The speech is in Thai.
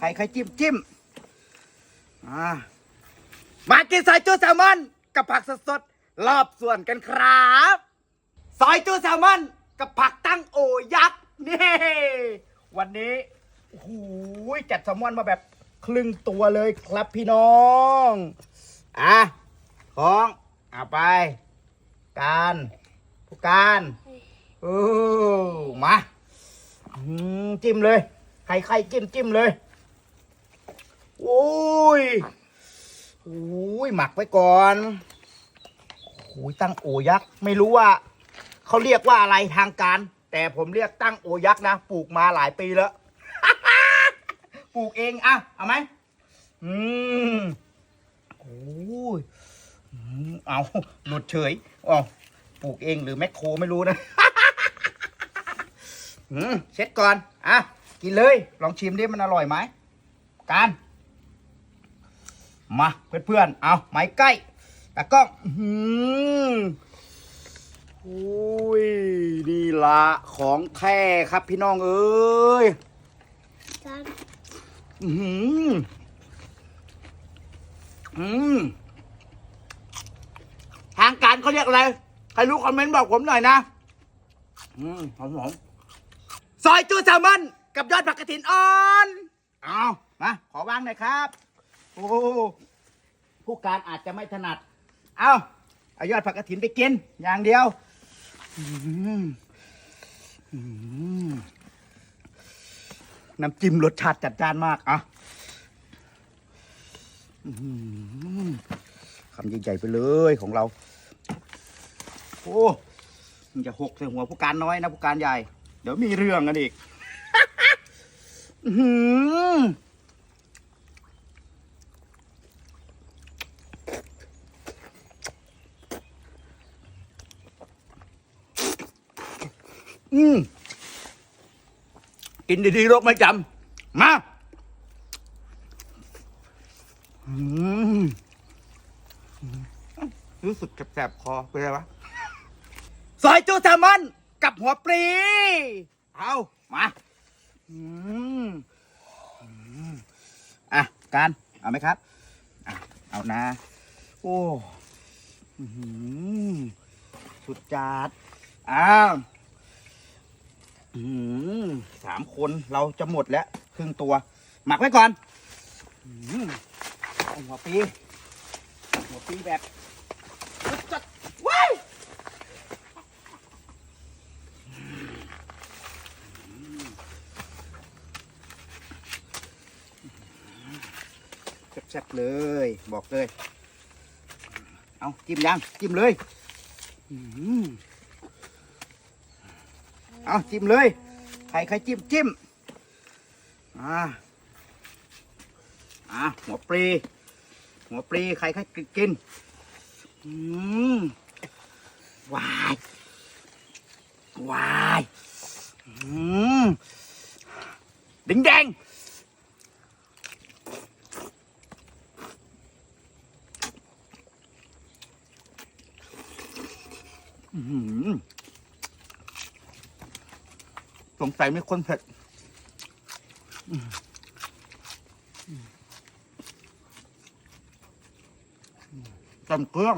ใครใครจิ้มจิ้มอ่ามากินซอยจูแซลมอนกับผักสดๆรอบส่วนกันครับซอยจูแซลมอนกับผักตั้งโอยักษ์นี่ วันนี้โอ้โหจัดแซลมอนมาแบบครึ่งตัวเลยครับพี่น้องอะของเอาไป การผู้การโอ้มาจิ้มเลยใครใครจิ้มจิ้มเลย โอ้ยโอ้ยหมักไว้ก่อนโอ้ยตั้งโอยักษ์ไม่รู้ว่าเขาเรียกว่าอะไรทางการ แต่ผมเรียกตั้งโอยักษ์นะปลูกมาหลายปีแล้ว ปลูกเองอะเอาไหมอืมโอ้ยเอาหลุดเฉยอ๋อปลูกเองหรือแมคโครไม่รู้นะอืมเช็ดก่อน อะ กินเลย ลองชิมดิมันอร่อยไหมการ มาเพื่อนๆ เอาไม้ใกล้ตะกล้องอื้อหือโอ้ยนี่ละของแท้ครับพี่น้องเอ้ยอือหืออืมทางการเขาเรียกอะไร ใครรู้คอมเมนต์บอกผมหน่อยนะ อืมหอมหอมซอยจูแซลมอนกับยอดผักกระถินอ่อน เอามา ขอวางหน่อยครับ อ้ผู้การอาจจะไม่ถนัด เอาเอายอดผักกระถินไปกิน อย่างเดียวน้ำจิ้มรสชาติจัดจ้านมากอะอื้อหือคำใหญ่ๆไปเลยของเรา โอ้มันจะหกใส่หัวผู้การน้อยนะผู้การใหญ่ เดี๋ยวมีเรื่องกันอีก อื อืมกินดีๆโรคไม่จำมาอืมรู้สึกแสบๆคอเป็นไรวะซอยจูแซลมอนกับหัวปลีเอามาอืมอะการเอาไหมครับอะเอานะ โอ้หือสุดจัดอ้าว สามคนเราจะหมดแล้วครึ่งตัว หมักไว้ก่อนอหัวปี หัวปีแบบสุดจัดว้ายแซ่บๆเลย บอกเลย เอาจิ้มยัง จิ้มเลย อื้อหือ เอาจิ้มเลยใครใครจิ้มจิ้มอ่าอ่าหัวปลีหัวปลีใครใครกินอืมวายวายอืมดิงแดงอื้อหือ สงสัยไม่คนเผ็ดอืมอืมเต็มเครื่อง